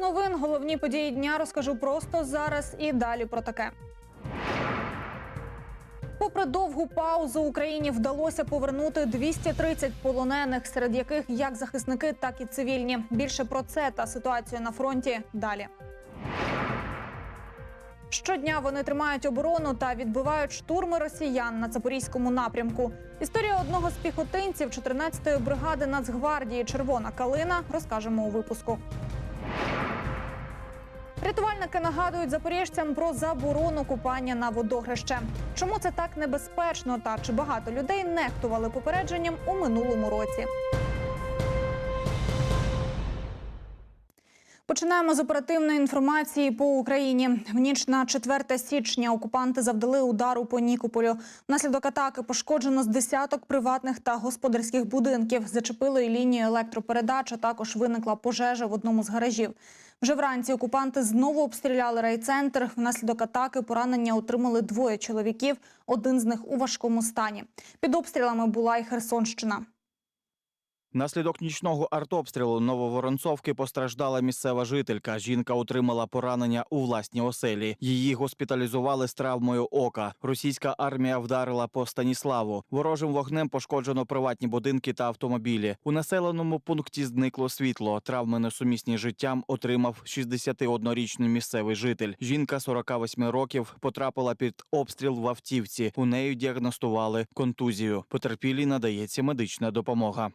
Новин, головні події дня розкажу просто зараз і далі про таке. Попри довгу паузу Україні вдалося повернути 230 полонених, серед яких як захисники, так і цивільні. Більше про це та ситуацію на фронті далі. Щодня вони тримають оборону та відбивають штурми росіян на запорізькому напрямку. Історія одного з піхотинців 14-ї бригади Нацгвардії Червона калина розкажемо у випуску. Рятувальники нагадують запоріжцям про заборону купання на водогрище. Чому це так небезпечно та чи багато людей нехтували попередженням у минулому році? Починаємо з оперативної інформації по Україні. В ніч на 4 січня окупанти завдали удару по Нікополю. Внаслідок атаки пошкоджено з десяток приватних та господарських будинків. Зачепили і лінію електропередач, а також виникла пожежа в одному з гаражів. Вже вранці окупанти знову обстріляли райцентр. Внаслідок атаки поранення отримали двоє чоловіків. Один з них у важкому стані. Під обстрілами була й Херсонщина. Наслідок нічного артобстрілу Нововоронцовки постраждала місцева жителька. Жінка отримала поранення у власній оселі. Її госпіталізували з травмою ока. Російська армія вдарила по Станіславу. Ворожим вогнем пошкоджено приватні будинки та автомобілі. У населеному пункті зникло світло. Травми несумісні життям отримав 61-річний місцевий житель. Жінка 48 років потрапила під обстріл в автівці. У неї діагностували контузію. Потерпілій надається медична допомога.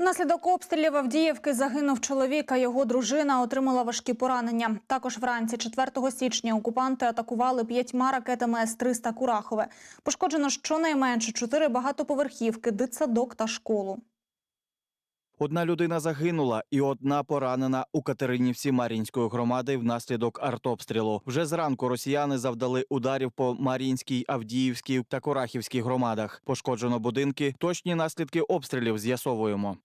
Внаслідок обстрілів Авдіївки загинув чоловік, а його дружина отримала важкі поранення. Також вранці 4 січня окупанти атакували п'ятьма ракетами С-300 Курахове. Пошкоджено щонайменше чотири багатоповерхівки, дитсадок та школу. Одна людина загинула і одна поранена у Катеринівці Мар'їнської громади внаслідок артобстрілу. Вже зранку росіяни завдали ударів по Мар'їнській, Авдіївській та Корахівській громадах. Пошкоджено будинки. Точні наслідки обстрілів з'ясовуємо.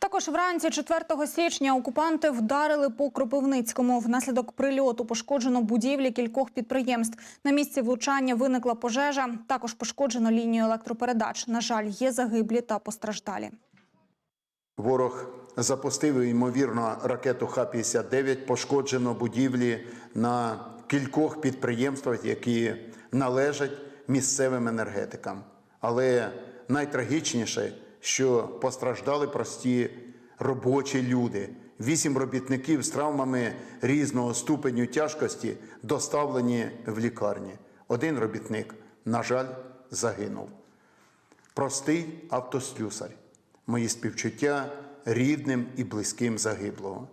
Також вранці 4 січня окупанти вдарили по Кропивницькому. Внаслідок прильоту пошкоджено будівлі кількох підприємств. На місці влучання виникла пожежа. Також пошкоджено лінію електропередач. На жаль, є загиблі та постраждалі. Ворог запустив ймовірно ракету Х-59. Пошкоджено будівлі на кількох підприємствах, які належать місцевим енергетикам. Але найтрагічніше, що постраждали прості робочі люди. Вісім робітників з травмами різного ступеню тяжкості доставлені в лікарні. Один робітник, на жаль, загинув. Простий автослюсар. Мої співчуття рідним і близьким загиблого.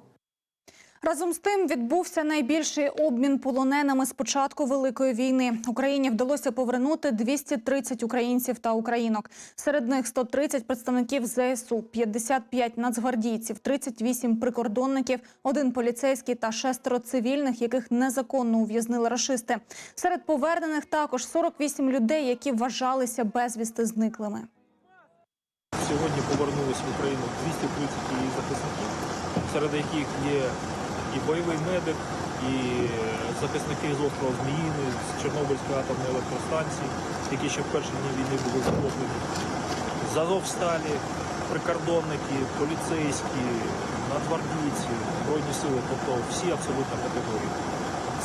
Разом з тим відбувся найбільший обмін полоненими з початку великої війни. Україні вдалося повернути 230 українців та українок. Серед них 130 представників ЗСУ, 55 нацгвардійців, 38 прикордонників, один поліцейський та шестеро цивільних, яких незаконно ув'язнили рашисти. Серед повернених також 48 людей, які вважалися безвісти зниклими. Сьогодні повернулись в Україну 230 її захисників, серед яких є і бойовий медик, і захисники з острова Зміїни, з Чорнобильської атомної електростанції, які ще в перші дні війни були захоплені. З Азовсталі, прикордонники, поліцейські, нацгвардійці, Збройні сили, тобто всі абсолютно категорії.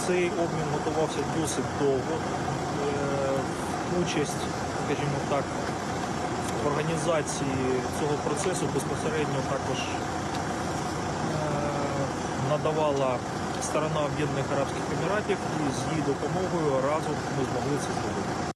Цей обмін готувався досить довго. Е, Участь, скажімо так, в організації цього процесу безпосередньо також е, надавала сторона Об'єднаних Арабських Еміратів і з її допомогою разом ми змогли це зробити.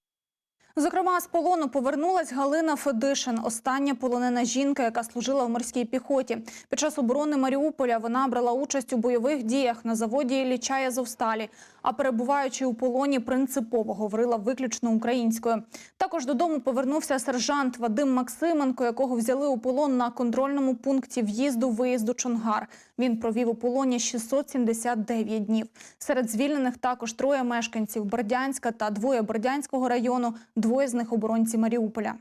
Зокрема, з полону повернулась Галина Федишин, остання полонена жінка, яка служила в морській піхоті. Під час оборони Маріуполя вона брала участь у бойових діях на заводі Лічая Язовсталі, а перебуваючи у полоні, принципово говорила виключно українською. Також додому повернувся сержант Вадим Максименко, якого взяли у полон на контрольному пункті в'їзду-виїзду Чонгар. Він провів у полоні 679 днів. Серед звільнених також троє мешканців Бердянська та двоє Бердянського району, двоє з них оборонці Маріуполя.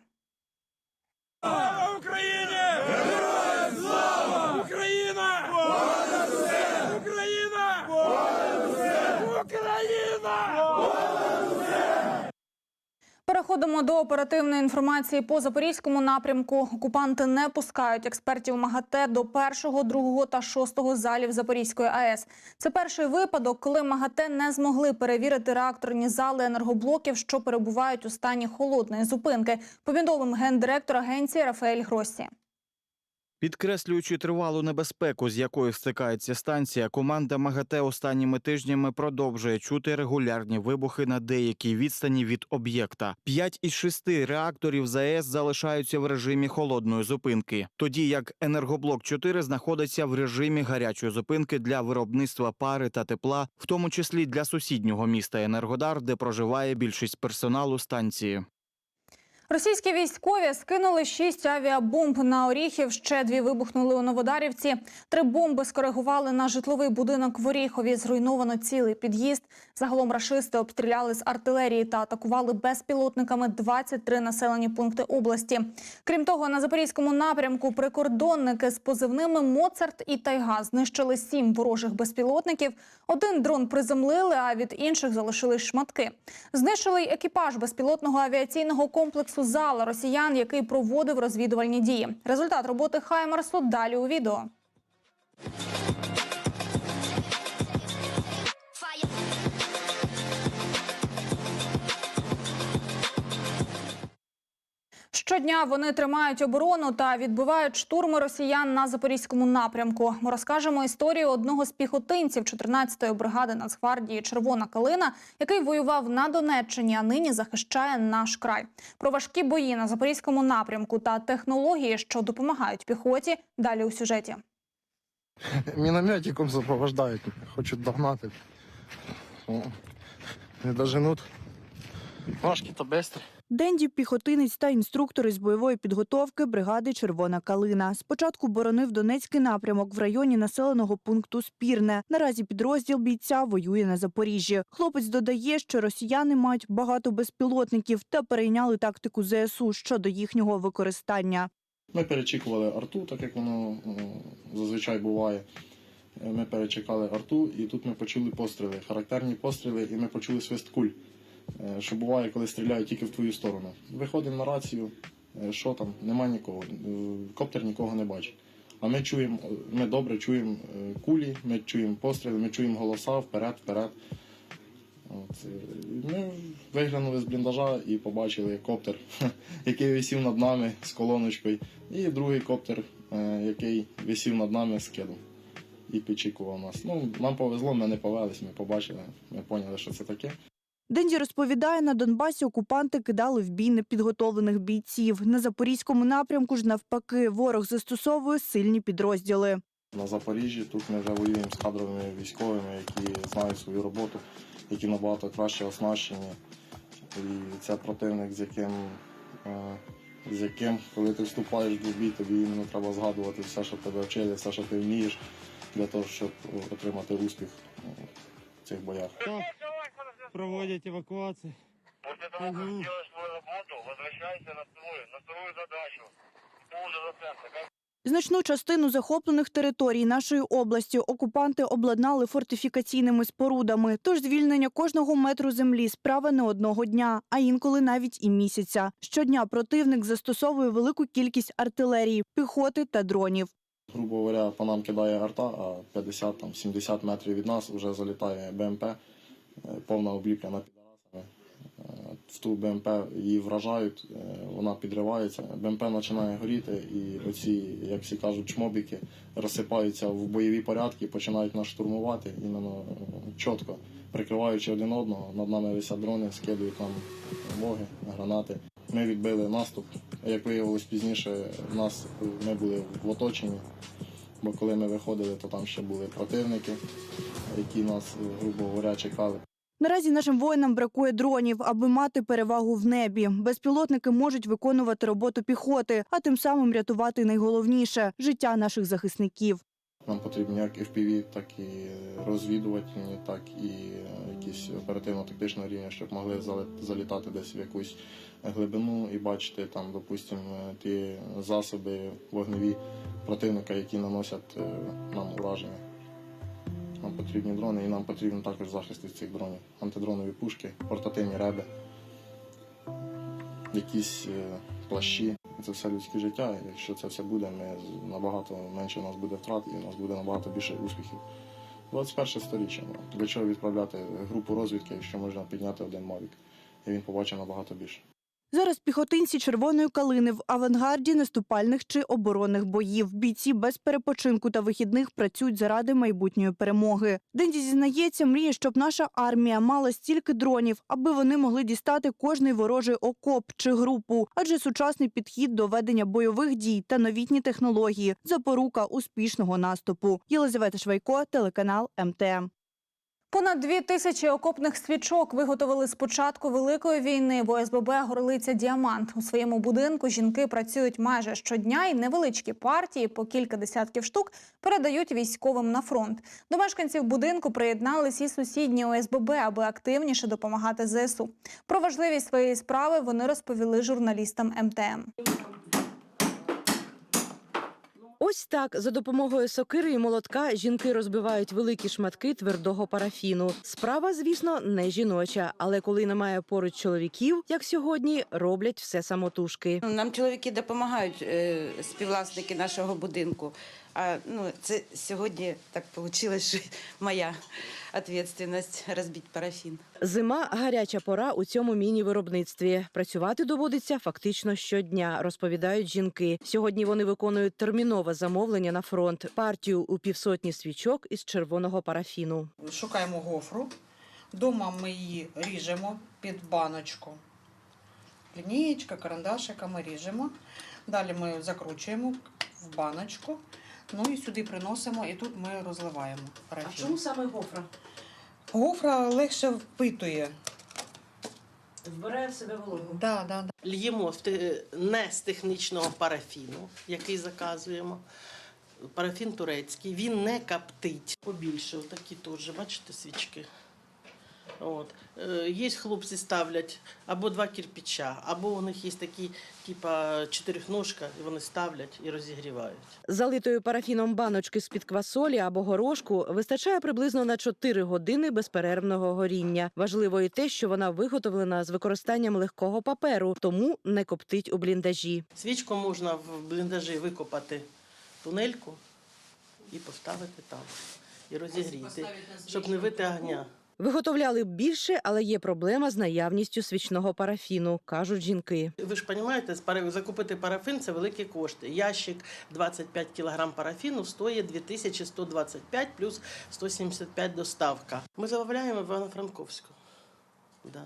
Переходимо до оперативної інформації по запорізькому напрямку. Окупанти не пускають експертів МАГАТЕ до першого, другого та шостого залів Запорізької АЕС. Це перший випадок, коли МАГАТЕ не змогли перевірити реакторні зали енергоблоків, що перебувають у стані холодної зупинки. Повідомив гендиректор агенції Рафаель Гросі. Підкреслюючи тривалу небезпеку, з якою стикається станція, команда МАГАТЕ останніми тижнями продовжує чути регулярні вибухи на деякій відстані від об'єкта. П'ять із шести реакторів ЗАЕС залишаються в режимі холодної зупинки, тоді як енергоблок 4 знаходиться в режимі гарячої зупинки для виробництва пари та тепла, в тому числі для сусіднього міста Енергодар, де проживає більшість персоналу станції. Російські військові скинули шість авіабомб на Оріхів. Ще дві вибухнули у Новодарівці. Три бомби скоригували на житловий будинок в Оріхові. Зруйновано цілий під'їзд. Загалом рашисти обстріляли з артилерії та атакували безпілотниками 23 населені пункти області. Крім того, на запорізькому напрямку прикордонники з позивними Моцарт і Тайга знищили сім ворожих безпілотників. Один дрон приземлили, а від інших залишили шматки. Знищили й екіпаж безпілотного авіаційного комплексу зала росіян, який проводив розвідувальні дії. Результат роботи Хаймерсу далі у відео. Щодня вони тримають оборону та відбивають штурми росіян на запорізькому напрямку. Ми розкажемо історію одного з піхотинців 14-ї бригади Нацгвардії Червона калина, який воював на Донеччині, а нині захищає наш край. Про важкі бої на запорізькому напрямку та технології, що допомагають піхоті. Далі у сюжеті. Мінометиком супровождають, хочуть догнати. Не доженуть. Важкі та бистрі. Денді піхотинець та інструктор із бойової підготовки бригади Червона калина. Спочатку боронив Донецький напрямок в районі населеного пункту Спірне. Наразі підрозділ бійця воює на Запоріжжі. Хлопець додає, що росіяни мають багато безпілотників та перейняли тактику ЗСУ щодо їхнього використання. Ми перечікували арту, так як воно зазвичай буває. Ми перечекали арту, і тут ми почули постріли. Характерні постріли, і ми почули свист куль. Е, Що буває, коли стріляють тільки в твою сторону. Виходимо на рацію, е, що там, нема нікого. Е, Коптер нікого не бачить. А ми чуємо, ми добре чуємо кулі, ми чуємо постріли, ми чуємо голоса вперед, вперед. От, ми виглянули з бліндажа і побачили коптер, який висів над нами з колоночкою, і другий коптер, який висів над нами з кидом і підчікував нас. Ну, нам повезло, ми не повелись, ми побачили, ми поняли, що це таке. Денді розповідає, на Донбасі окупанти кидали в бій непідготовлених бійців. На запорізькому напрямку ж навпаки ворог застосовує сильні підрозділи. На Запоріжжі тут ми вже воюємо з кадровими військовими, які знають свою роботу, які набагато краще оснащені. І це противник, з яким, е, з яким, коли ти вступаєш в бій, тобі іменно треба згадувати все, що тебе вчили, все, що ти вмієш, для того, щоб отримати успіх в цих боях. Проводять евакуацію. После того, как сделаешь свою работу, возвращайся на вторую, на вторую задачу. Кто уже за центр? Как Значну частину захоплених територій нашої області окупанти обладнали фортифікаційними спорудами. Тож звільнення кожного метру землі справа не одного дня, а інколи навіть і місяця. Щодня противник застосовує велику кількість артилерії, піхоти та дронів. Грубо говоря, по нам кидає арта, а 50-70 метрів від нас вже залітає БМП, повна обліплена підарасами. Е, В ту БМП її вражають, е, вона підривається, БМП починає горіти, і оці, як всі кажуть, чмобіки розсипаються в бойові порядки, починають нас штурмувати іменно е, чітко, прикриваючи один одного. Над нами висять дрони, скидують нам боги, гранати. Ми відбили наступ. Як виявилось пізніше, нас ми були в оточенні, бо коли ми виходили, то там ще були противники, які нас, грубо говоря, чекали. Наразі нашим воїнам бракує дронів, аби мати перевагу в небі. Безпілотники можуть виконувати роботу піхоти, а тим самим рятувати найголовніше життя наших захисників. Нам потрібні як FPV, так і розвідувальні, так і е, якісь оперативно-тактичного рівня, щоб могли залітати десь в якусь глибину і бачити там, допустимо, ті засоби вогневі противника, які наносять е, нам ураження. Нам потрібні дрони і нам потрібен також захист від цих дронів. Антидронові пушки, портативні реби. якісь е, плащі. Це все людське життя. Якщо це все буде, ми набагато менше у нас буде втрат і у нас буде набагато більше успіхів. 21 сторіччя. ну, Для чого відправляти групу розвідки, якщо можна підняти один мавік, і він побачить набагато більше. Зараз піхотинці червоної калини в авангарді наступальних чи оборонних боїв. Бійці без перепочинку та вихідних працюють заради майбутньої перемоги. Денді зізнається, мріє, щоб наша армія мала стільки дронів, аби вони могли дістати кожний ворожий окоп чи групу. Адже сучасний підхід до ведення бойових дій та новітні технології запорука успішного наступу. Єлизавета Швайко, телеканал МТМ. Понад дві тисячі окопних свічок виготовили з початку великої війни в ОСББ Горлиця Діамант. У своєму будинку жінки працюють майже щодня і невеличкі партії по кілька десятків штук передають військовим на фронт. До мешканців будинку приєднались і сусідні ОСББ, аби активніше допомагати ЗСУ. Про важливість своєї справи вони розповіли журналістам МТМ. Ось так за допомогою сокири і молотка жінки розбивають великі шматки твердого парафіну. Справа, звісно, не жіноча, але коли немає поруч чоловіків, як сьогодні, роблять все самотужки. Нам чоловіки допомагають, е, співвласники нашого будинку. А ну, це сьогодні так вийшло, що моя відповідальність розбити парафін. Зима гаряча пора у цьому міні-виробництві. Працювати доводиться фактично щодня, розповідають жінки. Сьогодні вони виконують термінове замовлення на фронт партію у півсотні свічок із червоного парафіну. Шукаємо гофру. Дома ми її ріжемо під баночку. Лінієчка, карандашиками ріжемо. Далі ми закручуємо в баночку. Ну і сюди приносимо, і тут ми розливаємо парафін. саме гофра? Гофра легше впитує. Вбирає в себе вологу. Да, да, да. Л'ємо не з технічного парафіну, який заказуємо. Парафін турецький, він не коптить. Побільше, отакі теж, бачите, свічки. От. Е, Є хлопці ставлять або два кирпича, або у них є такі, типа чотирьохножка, і вони ставлять і розігрівають. Залитої парафіном баночки з-під квасолі або горошку вистачає приблизно на 4 години безперервного горіння. Важливо і те, що вона виготовлена з використанням легкого паперу, тому не коптить у бліндажі. Свічку можна в бліндажі викопати тунельку і поставити там, і розігріти, щоб не вити огня. Виготовляли б більше, але є проблема з наявністю свічного парафіну, кажуть жінки. Ви ж розумієте, закупити парафін це великі кошти. Ящик 25 кг парафіну стоїть 2125 плюс 175 доставка. Ми замовляємо в Івано-Франковську. Да.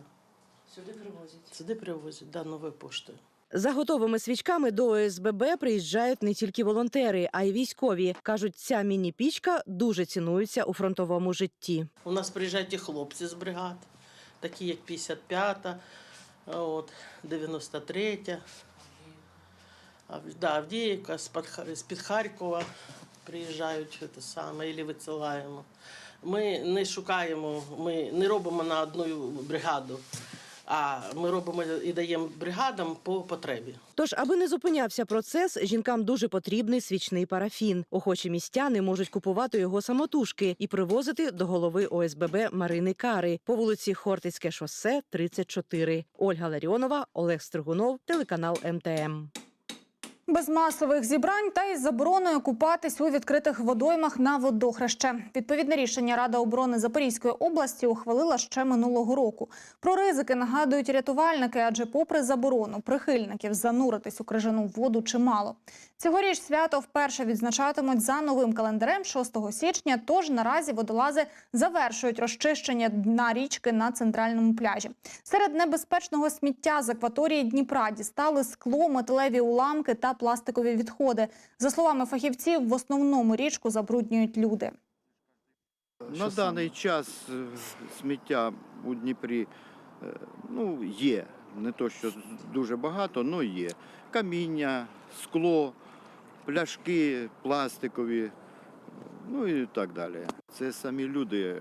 Сюди привозять. Сюди привозять да, новою поштою. За готовими свічками до ОСББ приїжджають не тільки волонтери, а й військові. кажуть, ця міні-пічка дуже цінується у фронтовому житті. У нас приїжджають і хлопці з бригад, такі як 55-та, от, 93-я, Ав- да, Авдіївка, з-під з-під Харкова приїжджають те саме, і висилаємо. Ми не шукаємо, ми не робимо на одну бригаду, а ми робимо і даємо бригадам по потребі. Тож, аби не зупинявся процес, жінкам дуже потрібний свічний парафін. Охочі містяни можуть купувати його самотужки і привозити до голови ОСББ Марини Кари по вулиці Хортицьке шосе, 34. Ольга Ларіонова, Олег Стригунов, телеканал МТМ. Без масових зібрань та із забороною купатись у відкритих водоймах на водохреще. Відповідне рішення Рада оборони Запорізької області ухвалила ще минулого року. Про ризики нагадують рятувальники, адже, попри заборону прихильників зануритись у крижану воду чимало. Цьогоріч свято вперше відзначатимуть за новим календарем 6 січня. Тож наразі водолази завершують розчищення дна річки на центральному пляжі. Серед небезпечного сміття з акваторії Дніпра дістали скло, металеві уламки та пластикові відходи. За словами фахівців, в основному річку забруднюють люди. На даний час е, сміття у Дніпрі е, ну, є. Не то, що дуже багато, але є. Каміння, скло, пляшки пластикові, ну і так далі. Це самі люди е,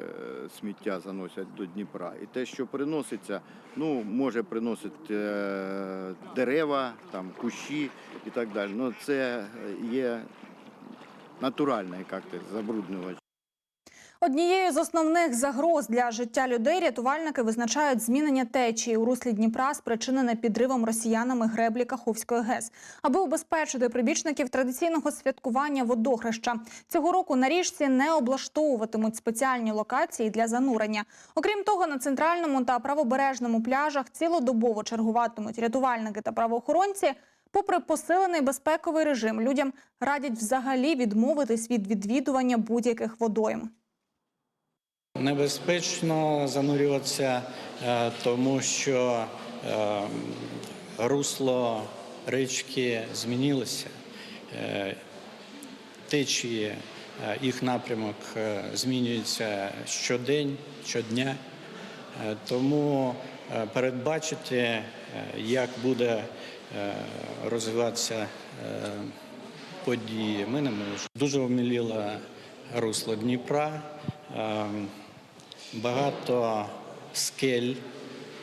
сміття заносять до Дніпра. І те, що приноситься, ну, може приносити е, дерева, там, кущі і так далі. Ну, це є натуральний як забруднювач. Однією з основних загроз для життя людей рятувальники визначають змінення течії у руслі Дніпра, спричинене підривом росіянами греблі Каховської ГЕС, аби убезпечити прибічників традиційного святкування водохреща. Цього року на річці не облаштовуватимуть спеціальні локації для занурення. Окрім того, на центральному та правобережному пляжах цілодобово чергуватимуть рятувальники та правоохоронці. Попри посилений безпековий режим, людям радять взагалі відмовитись від відвідування будь-яких водойм. Небезпечно занурюватися, е, тому що е, русло річки змінилося. Е, Течії, їх напрямок змінюється щодень, щодня. Тому передбачити, як буде розвиватися події, ми не можемо. Дуже обміліло русло Дніпра. Е, багато скель,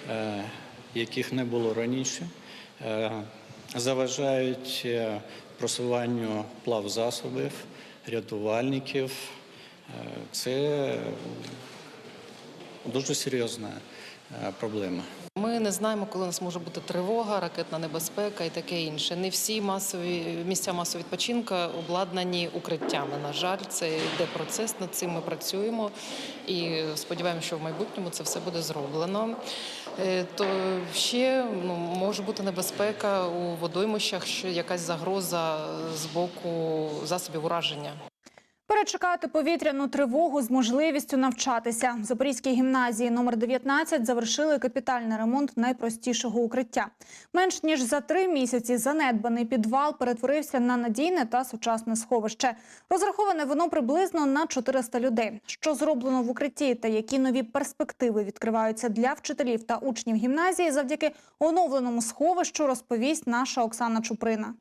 е, яких не було раніше, е, заважають просуванню просуванню плавзасобів, рятувальників. Е, Це дуже серйозна е, проблема. Ми не знаємо, коли у нас може бути тривога, ракетна небезпека і таке інше. Не всі масові місця масового відпочинку обладнані укриттями. На жаль, це йде процес. Над цим ми працюємо і сподіваємося, що в майбутньому це все буде зроблено. Е, То ще ну, може бути небезпека у водоймищах, що якась загроза з боку засобів ураження. Перечекати повітряну тривогу з можливістю навчатися. В Запорізькій гімназії номер 19 завершили капітальний ремонт найпростішого укриття. Менш ніж за три місяці занедбаний підвал перетворився на надійне та сучасне сховище. Розраховане воно приблизно на 400 людей. Що зроблено в укритті та які нові перспективи відкриваються для вчителів та учнів гімназії завдяки оновленому сховищу, розповість наша Оксана Чуприна.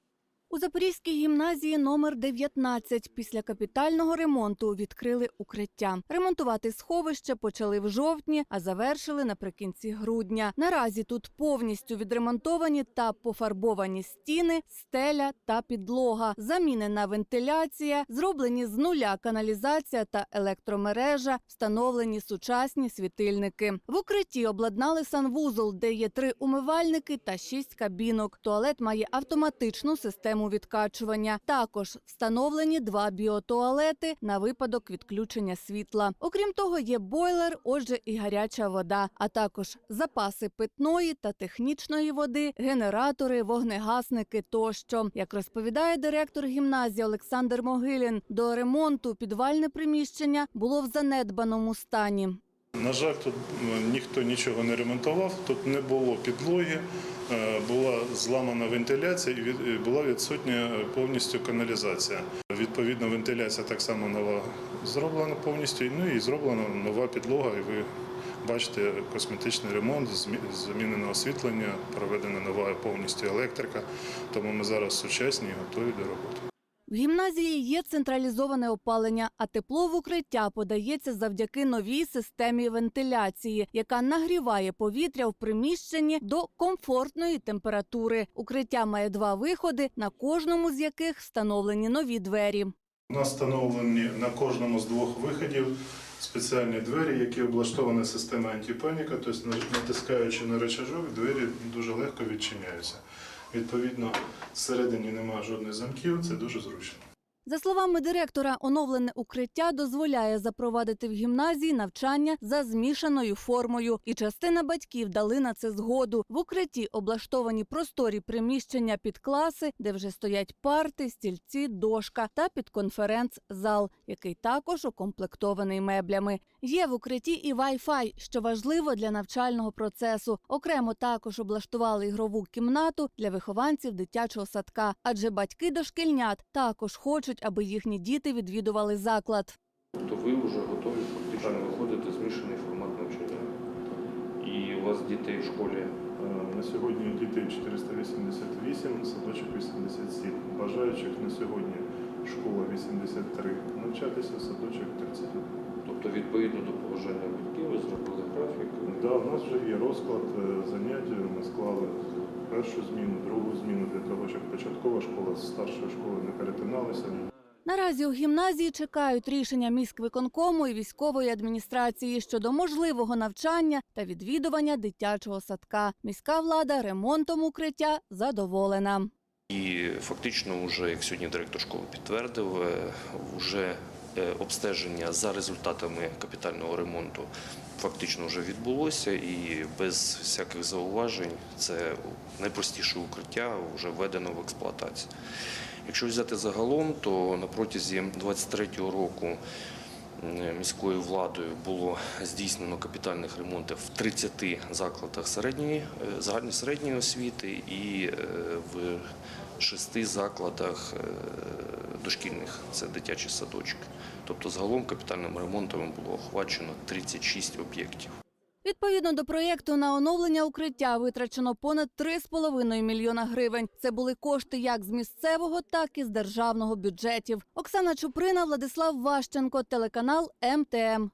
У Запорізькій гімназії номер 19 після капітального ремонту відкрили укриття. Ремонтувати сховище почали в жовтні, а завершили наприкінці грудня. Наразі тут повністю відремонтовані та пофарбовані стіни, стеля та підлога, замінена вентиляція, зроблені з нуля каналізація та електромережа, встановлені сучасні світильники. В укритті обладнали санвузол, де є три умивальники та шість кабінок. Туалет має автоматичну систему відкачування. Також встановлені два біотуалети на випадок відключення світла. Окрім того, є бойлер, отже, і гаряча вода, а також запаси питної та технічної води, генератори, вогнегасники тощо. Як розповідає директор гімназії Олександр Могилін, до ремонту підвальне приміщення було в занедбаному стані. На жаль, тут ніхто нічого не ремонтував, тут не було підлоги, е, була зламана вентиляція і була відсутня е, повністю каналізація. Відповідно, вентиляція так само нова зроблена повністю, ну і зроблена нова підлога. І ви бачите косметичний ремонт, змінено освітлення, проведена нова повністю електрика. Тому ми зараз сучасні і готові до роботи. В гімназії є централізоване опалення, а тепло в укриття подається завдяки новій системі вентиляції, яка нагріває повітря в приміщенні до комфортної температури. Укриття має два виходи, на кожному з яких встановлені нові двері. У нас встановлені на кожному з двох виходів спеціальні двері, які облаштовані системою антипаніка, тобто натискаючи на рычажок, двері дуже легко відчиняються. Відповідно, всередині немає жодних замків, це дуже зручно. За словами директора, оновлене укриття дозволяє запровадити в гімназії навчання за змішаною формою, і частина батьків дали на це згоду. В укритті облаштовані просторі приміщення під класи, де вже стоять парти, стільці, дошка та підконференц-зал, який також укомплектований меблями. Є в укритті і Wi-Fi, що важливо для навчального процесу. Окремо також облаштували ігрову кімнату для вихованців дитячого садка, адже батьки дошкільнят також хочуть, аби їхні діти відвідували заклад. То ви вже готові фактично виходити змішаний формат навчання. І у вас дітей в школі Е, На сьогодні дітей 488, садочок 87. Бажаючих на сьогодні школа 83. Навчатися садочок 31. Тобто, відповідно до побажання батьків, ви зробили графік. Да, у нас вже є розклад е, занять. Ми склали першу зміну, другу зміну для того, щоб початкова школа з старшою школою не перетиналися. Наразі у гімназії чекають рішення міськвиконкому і військової адміністрації щодо можливого навчання та відвідування дитячого садка. Міська влада ремонтом укриття задоволена. І фактично, вже як сьогодні директор школи підтвердив, е, вже е, обстеження за результатами капітального ремонту фактично вже відбулося, і без всяких зауважень це найпростіше укриття вже введено в експлуатацію. Якщо взяти загалом, то на протязі 23-го року міською владою було здійснено капітальних ремонтів в 30 закладах середньої, е, загальної середньої освіти і е, в шести закладах е, дошкільних, це дитячі садочки. Тобто загалом капітальним ремонтом було охвачено 36 об'єктів. Відповідно до проєкту на оновлення укриття витрачено понад 3,5 мільйона гривень. Це були кошти як з місцевого, так і з державного бюджетів. Оксана Чуприна, Владислав Ващенко, телеканал МТМ.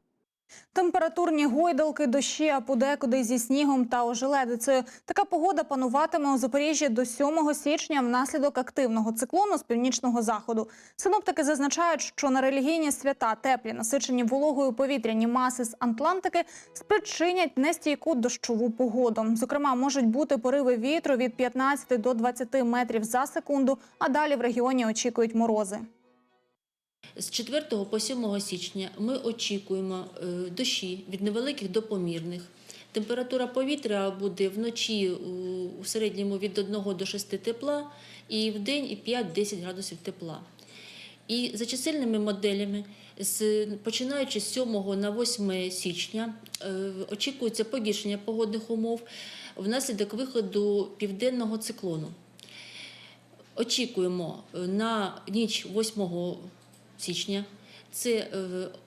Температурні гойдалки, дощі, а подекуди зі снігом та ожеледицею. Така погода пануватиме у Запоріжжі до 7 січня внаслідок активного циклону з північного заходу. Синоптики зазначають, що на релігійні свята теплі, насичені вологою повітряні маси з Атлантики спричинять нестійку дощову погоду. Зокрема, можуть бути пориви вітру від 15 до 20 метрів за секунду, а далі в регіоні очікують морози. З 4 по 7 січня ми очікуємо е, дощі від невеликих до помірних. Температура повітря буде вночі у- середньому від 1 до 6 тепла і в день і 5-10 градусів тепла. І за чисельними моделями, починаючи з 7 на 8 січня, е, очікується погіршення погодних умов внаслідок виходу південного циклону. Очікуємо е, на ніч 8 січня. Це е,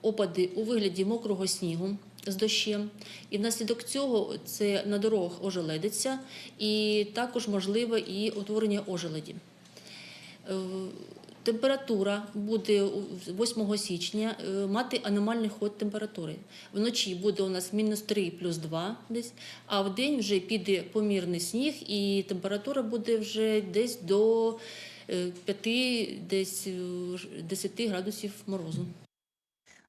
опади у вигляді мокрого снігу з дощем. І внаслідок цього це на дорогах ожеледиться, і також можливе і утворення ожеледі. Е, Температура буде 8 січня е, мати аномальний ход температури. Вночі буде у нас мінус 3 плюс 2 десь, а в день вже піде помірний сніг, і температура буде вже десь до 5 десь е, 10 градусів морозу.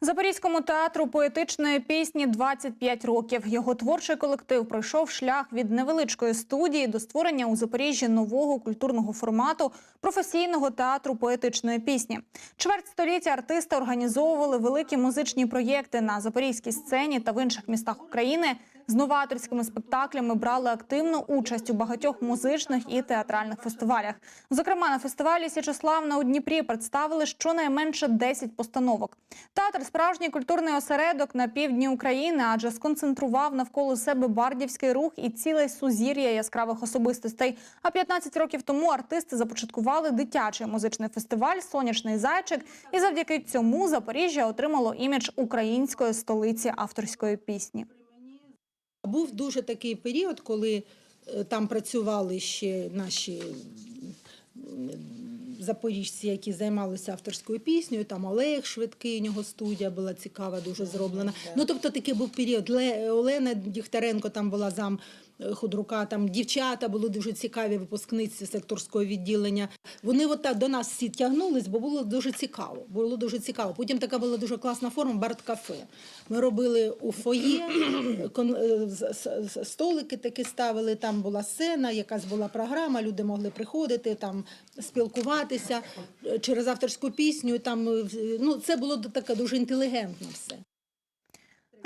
Запорізькому театру поетичної пісні 25 років. Його творчий колектив пройшов шлях від невеличкої студії до створення у Запоріжжі нового культурного формату професійного театру поетичної пісні. Чверть століття артисти організовували великі музичні проєкти на запорізькій сцені та в інших містах України. З новаторськими спектаклями брали активну участь у багатьох музичних і театральних фестивалях. Зокрема, на фестивалі Січеславна у Дніпрі представили щонайменше 10 постановок. Театр справжній культурний осередок на півдні України, адже сконцентрував навколо себе бардівський рух і ціле сузір'я яскравих особистостей. А 15 років тому артисти започаткували дитячий музичний фестиваль Сонячний зайчик. І завдяки цьому Запоріжжя отримало імідж української столиці авторської пісні. Був дуже такий період, коли е, там працювали ще наші запоріжці, які займалися авторською піснею. Там Олег Швидкий, у нього студія була цікава, дуже зроблена. Ну тобто такий був період. Ле- Олена Дігтяренко там була зам худрука, там дівчата були дуже цікаві випускниці секторського відділення. Вони от так до нас всі тягнулись, бо було дуже цікаво. Було дуже цікаво. Потім така була дуже класна форма бард-кафе. Ми робили у фоє, е, столики такі ставили, там була сцена, якась була програма, люди могли приходити, там спілкуватися е, через авторську пісню. Там, е, ну, це було таке дуже інтелігентно все.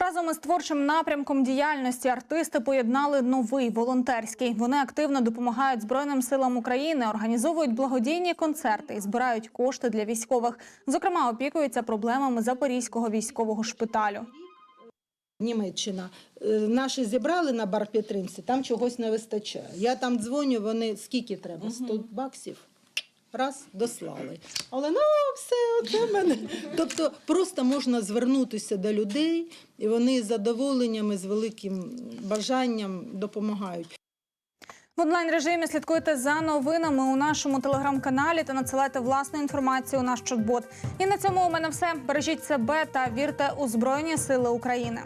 Разом із творчим напрямком діяльності артисти поєднали новий волонтерський. Вони активно допомагають Збройним силам України, організовують благодійні концерти і збирають кошти для військових. Зокрема, опікуються проблемами Запорізького військового шпиталю. Німеччина. Е, Наші зібрали на бар підтримці, там чогось не вистачає. Я там дзвоню, вони скільки треба? 100 баксів. Раз дослали. Але ну все, оце мене. Тобто просто можна звернутися до людей, і вони з задоволенням і з великим бажанням допомагають. В онлайн режимі слідкуйте за новинами у нашому телеграм-каналі та надсилайте власну інформацію у наш чат-бот. І на цьому у мене все. Бережіть себе та вірте у Збройні Сили України.